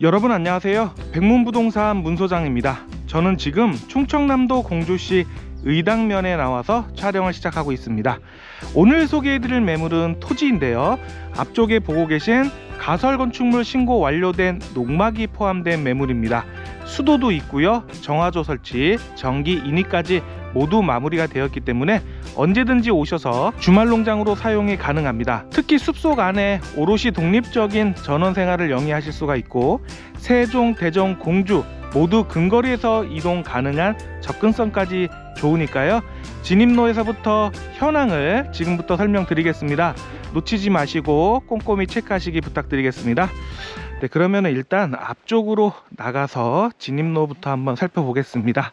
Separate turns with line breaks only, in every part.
여러분 안녕하세요. 백문부동산 문소장입니다. 저는 지금 충청남도 공주시 의당면에 나와서 촬영을 시작하고 있습니다. 오늘 소개해드릴 매물은 토지인데요. 앞쪽에 보고 계신 가설 건축물 신고 완료된 농막이 포함된 매물입니다. 수도도 있고요. 정화조 설치, 전기 인위까지 모두 마무리가 되었기 때문에 언제든지 오셔서 주말 농장으로 사용이 가능합니다. 특히 숲속 안에 오롯이 독립적인 전원 생활을 영위하실 수가 있고 세종, 대전, 공주 모두 근거리에서 이동 가능한 접근성까지 좋으니까요. 진입로에서부터 현황을 지금부터 설명드리겠습니다. 놓치지 마시고 꼼꼼히 체크하시기 부탁드리겠습니다. 네, 그러면 일단 앞쪽으로 나가서 진입로부터 한번 살펴보겠습니다.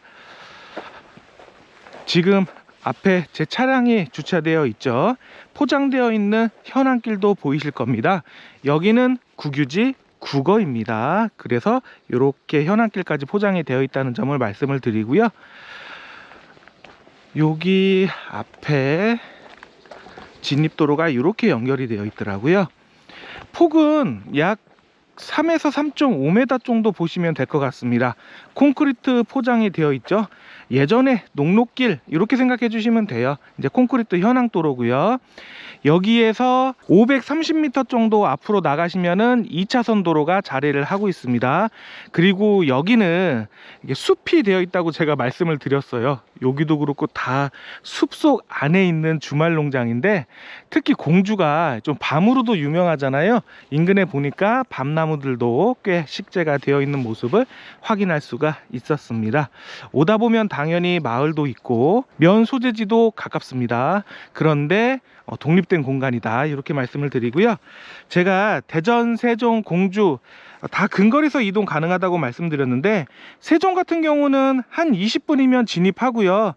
지금 앞에 제 차량이 주차되어 있죠. 포장되어 있는 현안길도 보이실 겁니다. 여기는 국유지 국어입니다. 그래서 이렇게 현안길까지 포장이 되어 있다는 점을 말씀을 드리고요. 여기 앞에 진입도로가 이렇게 연결이 되어 있더라고요. 폭은 약 3에서 3.5m 정도 보시면 될 것 같습니다. 콘크리트 포장이 되어 있죠. 예전에 녹록길 이렇게 생각해 주시면 돼요. 이제 콘크리트 현황 도로고요. 여기에서 530m 정도 앞으로 나가시면은 2차선 도로가 자리를 하고 있습니다. 그리고 여기는 숲이 되어 있다고 제가 말씀을 드렸어요. 여기도 그렇고 다 숲속 안에 있는 주말 농장인데 특히 공주가 좀 밤으로도 유명하잖아요. 인근에 보니까 밤나무들도 꽤 식재가 되어 있는 모습을 확인할 수가 있었습니다. 오다 보면 당연히 마을도 있고 면 소재지도 가깝습니다. 그런데 어, 독립된 공간이다 이렇게 말씀을 드리고요. 제가 대전, 세종, 공주 어, 다 근거리에서 이동 가능하다고 말씀드렸는데 세종 같은 경우는 한 20분이면 진입하고요.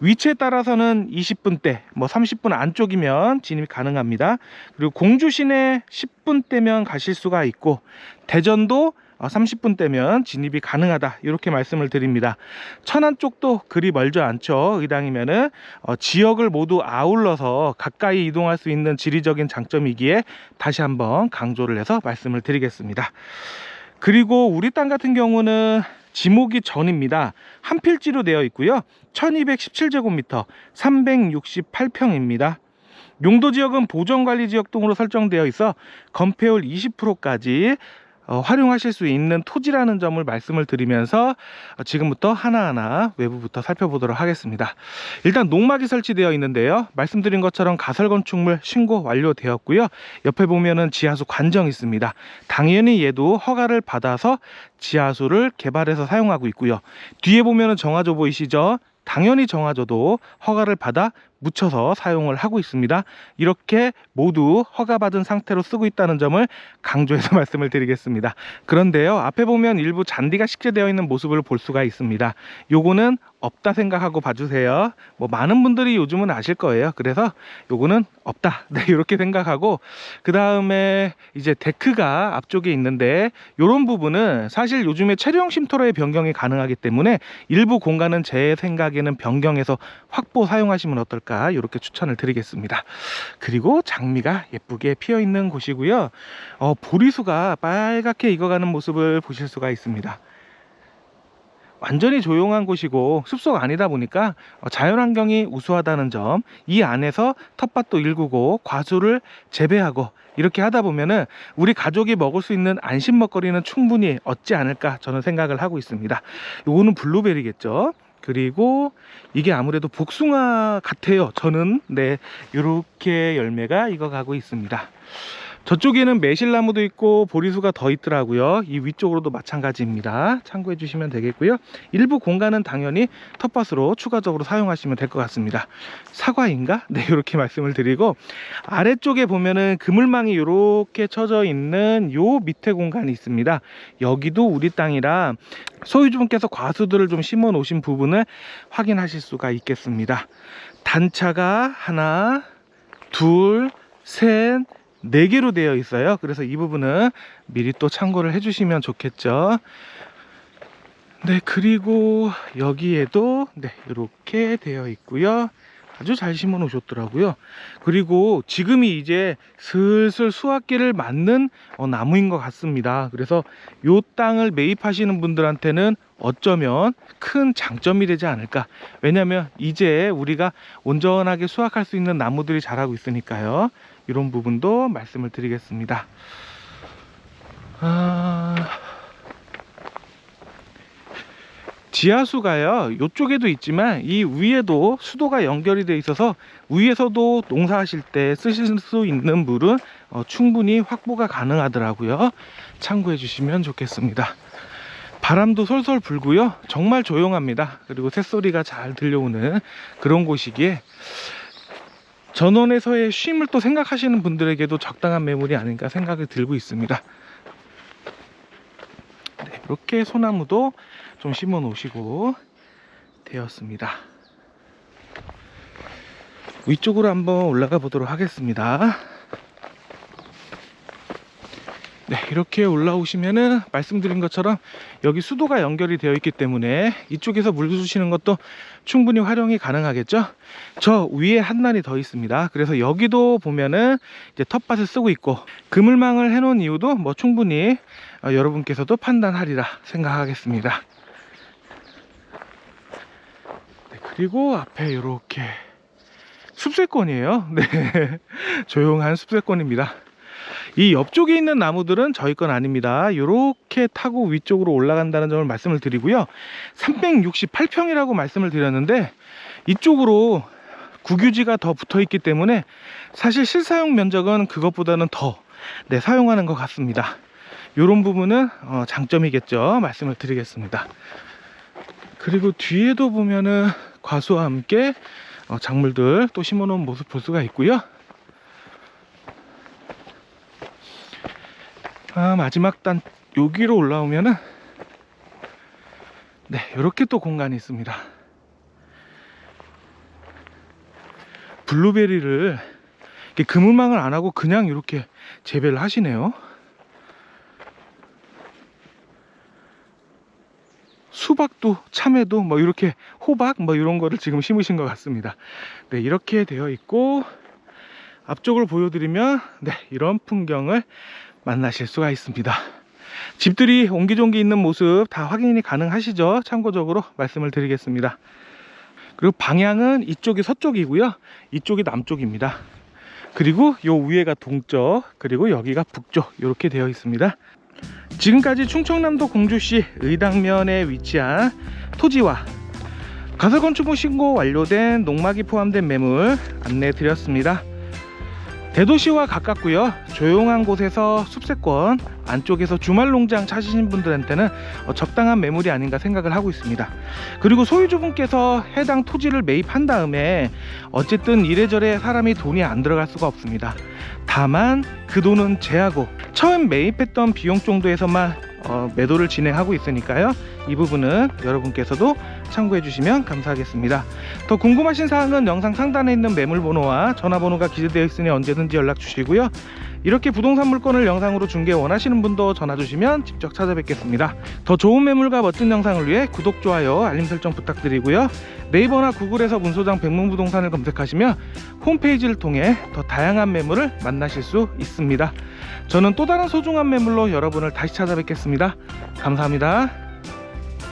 위치에 따라서는 20분대, 뭐 30분 안쪽이면 진입 가능합니다. 그리고 공주 시내 10분대면 가실 수가 있고 대전도 30분 대면 진입이 가능하다 이렇게 말씀을 드립니다. 천안 쪽도 그리 멀지 않죠. 의당이면은 어, 지역을 모두 아울러서 가까이 이동할 수 있는 지리적인 장점이기에 다시 한번 강조를 해서 말씀을 드리겠습니다. 그리고 우리 땅 같은 경우는 지목이 전입니다. 한 필지로 되어 있고요. 1217제곱미터 368평입니다. 용도 지역은 보전관리 지역 등으로 설정되어 있어 건폐율 20%까지 어, 활용하실 수 있는 토지라는 점을 말씀을 드리면서 어, 지금부터 하나하나 외부부터 살펴보도록 하겠습니다. 일단 농막이 설치되어 있는데요. 말씀드린 것처럼 가설 건축물 신고 완료되었고요. 옆에 보면은 지하수 관정 있습니다. 당연히 얘도 허가를 받아서 지하수를 개발해서 사용하고 있고요. 뒤에 보면은 정화조 보이시죠? 당연히 정화조도 허가를 받아 묻혀서 사용을 하고 있습니다. 이렇게 모두 허가받은 상태로 쓰고 있다는 점을 강조해서 말씀을 드리겠습니다. 그런데요, 앞에 보면 일부 잔디가 식재되어 있는 모습을 볼 수가 있습니다. 요거는 없다 생각하고 봐주세요. 뭐 많은 분들이 요즘은 아실 거예요. 그래서 요거는 없다. 네, 이렇게 생각하고 그 다음에 이제 데크가 앞쪽에 있는데 요런 부분은 사실 요즘에 체류형 쉼터로의 변경이 가능하기 때문에 일부 공간은 제 생각에는 변경해서 확보 사용하시면 어떨까 이렇게 추천을 드리겠습니다. 그리고 장미가 예쁘게 피어 있는 곳이고요. 어, 보리수가 빨갛게 익어가는 모습을 보실 수가 있습니다. 완전히 조용한 곳이고 숲속 아니다 보니까 어, 자연환경이 우수하다는 점, 이 안에서 텃밭도 일구고 과수를 재배하고 이렇게 하다 보면은 우리 가족이 먹을 수 있는 안심 먹거리는 충분히 얻지 않을까 저는 생각을 하고 있습니다. 요거는 블루베리겠죠. 그리고 이게 아무래도 복숭아 같아요. 저는 네 이렇게 열매가 익어가고 있습니다. 저쪽에는 매실나무도 있고 보리수가 더 있더라고요. 이 위쪽으로도 마찬가지입니다. 참고해 주시면 되겠고요. 일부 공간은 당연히 텃밭으로 추가적으로 사용하시면 될 것 같습니다. 사과인가? 네, 이렇게 말씀을 드리고 아래쪽에 보면은 그물망이 이렇게 쳐져 있는 요 밑에 공간이 있습니다. 여기도 우리 땅이라 소유주분께서 과수들을 좀 심어 놓으신 부분을 확인하실 수가 있겠습니다. 단차가 하나, 둘, 셋, 네 개로 되어 있어요. 그래서 이 부분은 미리 또 참고를 해주시면 좋겠죠. 네, 그리고 여기에도 네, 이렇게 되어 있고요. 아주 잘 심어 놓으셨더라고요. 그리고 지금이 이제 슬슬 수확기를 맞는 어, 나무인 것 같습니다. 그래서 요 땅을 매입하시는 분들한테는 어쩌면 큰 장점이 되지 않을까. 왜냐면 이제 우리가 온전하게 수확할 수 있는 나무들이 자라고 있으니까요. 이런 부분도 말씀을 드리겠습니다. 아... 지하수가요 이쪽에도 있지만 이 위에도 수도가 연결이 되어 있어서 위에서도 농사하실 때 쓰실 수 있는 물은 어, 충분히 확보가 가능하더라고요. 참고해 주시면 좋겠습니다. 바람도 솔솔 불고요. 정말 조용합니다. 그리고 새소리가 잘 들려오는 그런 곳이기에 전원에서의 쉼을 또 생각하시는 분들에게도 적당한 매물이 아닌가 생각이 들고 있습니다 네, 이렇게 소나무도 좀 심어 놓으시고 되었습니다. 위쪽으로 한번 올라가 보도록 하겠습니다. 네, 이렇게 올라오시면은 말씀드린 것처럼 여기 수도가 연결이 되어 있기 때문에 이쪽에서 물 주시는 것도 충분히 활용이 가능하겠죠. 저 위에 한난이 더 있습니다. 그래서 여기도 보면은 이제 텃밭을 쓰고 있고 그물망을 해놓은 이유도 뭐 충분히 어, 여러분께서도 판단하리라 생각하겠습니다. 네, 그리고 앞에 이렇게 숲세권이에요. 네, 조용한 숲세권입니다. 이 옆쪽에 있는 나무들은 저희 건 아닙니다. 이렇게 타고 위쪽으로 올라간다는 점을 말씀을 드리고요. 368평이라고 말씀을 드렸는데 이쪽으로 국유지가 더 붙어 있기 때문에 사실 실사용 면적은 그것보다는 더 네, 사용하는 것 같습니다. 이런 부분은 어, 장점이겠죠. 말씀을 드리겠습니다. 그리고 뒤에도 보면은 과수와 함께 어, 작물들 또 심어놓은 모습 볼 수가 있고요. 아, 마지막 단 여기로 올라오면은 네 이렇게 또 공간이 있습니다. 블루베리를 그물망을 안 하고 그냥 이렇게 재배를 하시네요. 수박도 참외도 뭐 이렇게 호박 뭐 이런 거를 지금 심으신 것 같습니다. 네 이렇게 되어 있고 앞쪽을 보여드리면 네 이런 풍경을 만나실 수가 있습니다. 집들이 옹기종기 있는 모습 다 확인이 가능하시죠? 참고적으로 말씀을 드리겠습니다. 그리고 방향은 이쪽이 서쪽이고요. 이쪽이 남쪽입니다. 그리고 요 위에가 동쪽, 그리고 여기가 북쪽 이렇게 되어 있습니다. 지금까지 충청남도 공주시 의당면에 위치한 토지와 가설건축물 신고 완료된 농막이 포함된 매물 안내 드렸습니다. 대도시와 가깝고요. 조용한 곳에서 숲세권 안쪽에서 주말 농장 찾으신 분들한테는 어, 적당한 매물이 아닌가 생각을 하고 있습니다. 그리고 소유주분께서 해당 토지를 매입한 다음에 어쨌든 이래저래 사람이 돈이 안 들어갈 수가 없습니다. 다만 그 돈은 제하고 처음 매입했던 비용 정도에서만 어, 매도를 진행하고 있으니까요 이 부분은 여러분께서도 참고해 주시면 감사하겠습니다 더 궁금하신 사항은 영상 상단에 있는 매물번호와 전화번호가 기재되어 있으니 언제든지 연락 주시고요. 이렇게 부동산 물건을 영상으로 중개 원하시는 분도 전화 주시면 직접 찾아뵙겠습니다. 더 좋은 매물과 멋진 영상을 위해 구독, 좋아요, 알림 설정 부탁드리고요. 네이버나 구글에서 문소장 백문부동산을 검색하시면 홈페이지를 통해 더 다양한 매물을 만나실 수 있습니다. 저는 또 다른 소중한 매물로 여러분을 다시 찾아뵙겠습니다. 감사합니다.